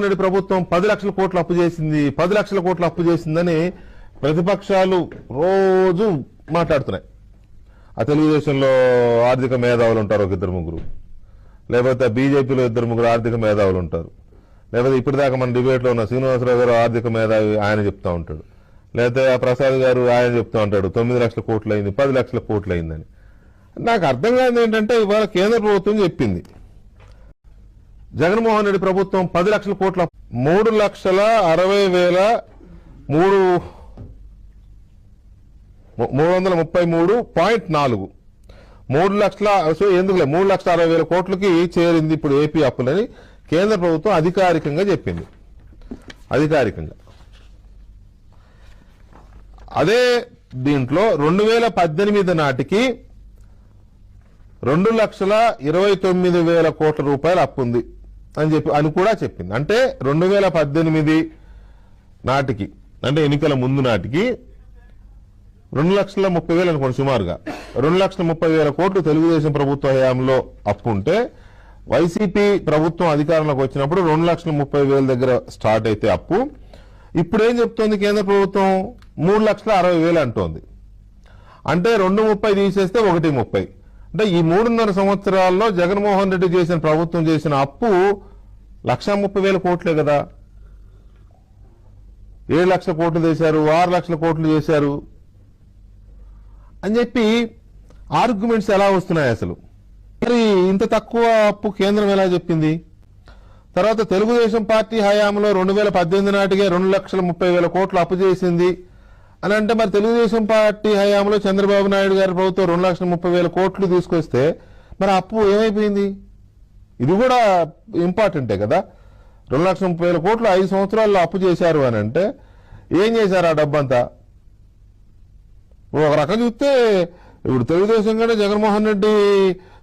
రెడ్డి ప్రభుత్వం పది లక్షల కోట్లు అప్పు చేసింది. పది లక్షల కోట్లు అప్పు చేసిందని ప్రతిపక్షాలు రోజు మాట్లాడుతున్నాయి. ఆ తెలుగుదేశంలో ఆర్థిక మేధావులు ఉంటారు ఒక ఇద్దరు ముగ్గురు. లేకపోతే బీజేపీలో ఇద్దరు ముగ్గురు ఆర్థిక మేధావులు ఉంటారు. లేకపోతే ఇప్పటిదాకా మన డిబేట్లో ఉన్న శ్రీనివాసరావు గారు ఆర్థిక మేధావి ఆయన చెప్తా ఉంటాడు. లేకపోతే ఆ ప్రసాద్ గారు ఆయన చెప్తా ఉంటాడు తొమ్మిది లక్షల కోట్లు అయింది పది లక్షల కోట్లు అయిందని. నాకు అర్థం కాదు ఏంటంటే ఇవాళ కేంద్ర ప్రభుత్వం చెప్పింది. జగన్మోహన్ రెడ్డి ప్రభుత్వం పది లక్షల కోట్ల మూడు లక్షల అరవై వేల మూడు మూడు వందల ముప్పై మూడు పాయింట్ నాలుగు. మూడు లక్షల సో ఎందుకులే మూడు లక్షల అరవై వేల కోట్లకి చేరింది ఇప్పుడు ఏపీ అప్పులని కేంద్ర ప్రభుత్వం అధికారికంగా చెప్పింది. అధికారికంగా. అదే దీంట్లో రెండు వేల పద్దెనిమిది నాటికి రెండు లక్షల ఇరవై తొమ్మిది వేల కోట్ల రూపాయలు అప్పు ఉంది అని చెప్పి అని కూడా చెప్పింది. అంటే రెండు వేల పద్దెనిమిది నాటికి అంటే ఎన్నికల ముందు నాటికి రెండు లక్షల ముప్పై వేలు అనుకోండి సుమారుగా. రెండు లక్షల ముప్పై వేల కోట్లు తెలుగుదేశం ప్రభుత్వ హయాంలో అప్పు ఉంటే వైసీపీ ప్రభుత్వం అధికారంలోకి వచ్చినప్పుడు రెండు లక్షల ముప్పై వేల దగ్గర స్టార్ట్ అయితే అప్పు. ఇప్పుడు ఏం చెప్తోంది కేంద్ర ప్రభుత్వం? మూడు లక్షల అరవై వేలు అంటోంది. అంటే రెండు ముప్పై తీసేస్తే ఒకటి ముప్పై. అంటే ఈ మూడున్నర సంవత్సరాల్లో జగన్మోహన్ రెడ్డి చేసిన ప్రభుత్వం చేసిన అప్పు లక్ష ముప్పై వేల కోట్లే కదా. ఏడు లక్షల కోట్లు చేశారు ఆరు లక్షల కోట్లు చేశారు. అని చెప్పి ఆర్గ్యుమెంట్స్ ఎలా వస్తున్నాయి అసలు? మరి ఇంత తక్కువ అప్పు కేంద్రం ఎలా చెప్పింది? తర్వాత తెలుగుదేశం పార్టీ హయాంలో రెండు వేల పద్దెనిమిది నాటికే రెండు లక్షల ముప్పై వేల కోట్లు అప్పు చేసింది. అని అంటే మరి తెలుగుదేశం పార్టీ హయాంలో చంద్రబాబు నాయుడు గారి ప్రభుత్వం రెండు లక్షల ముప్పై వేల కోట్లు తీసుకొస్తే మరి అప్పు ఏమైపోయింది? ఇది కూడా ఇంపార్టెంటే కదా. రెండు లక్షల ముప్పై వేల కోట్లు ఐదు సంవత్సరాల్లో అప్పు చేశారు అని అంటే ఏం చేశారు ఆ డబ్బంతా? ఒక రకం చూస్తే ఇప్పుడు తెలుగుదేశం కంటే జగన్మోహన్ రెడ్డి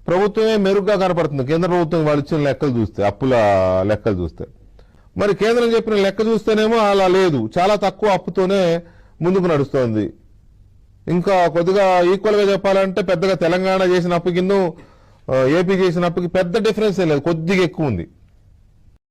ప్రభుత్వమే మెరుగ్గా కనపడుతుంది. కేంద్ర ప్రభుత్వం వాళ్ళు ఇచ్చిన లెక్కలు చూస్తే అప్పుల లెక్కలు చూస్తే. మరి కేంద్రం చెప్పిన లెక్క చూస్తేనేమో అలా లేదు. చాలా తక్కువ అప్పుతోనే ముందుకు నడుస్తోంది. ఇంకా కొద్దిగా ఈక్వల్గా చెప్పాలంటే పెద్దగా తెలంగాణ చేసిన అప్పుకి ఏపీ చేసిన అప్పుకి పెద్ద డిఫరెన్స్ లేదు కొద్దిగా ఎక్కువ ఉంది.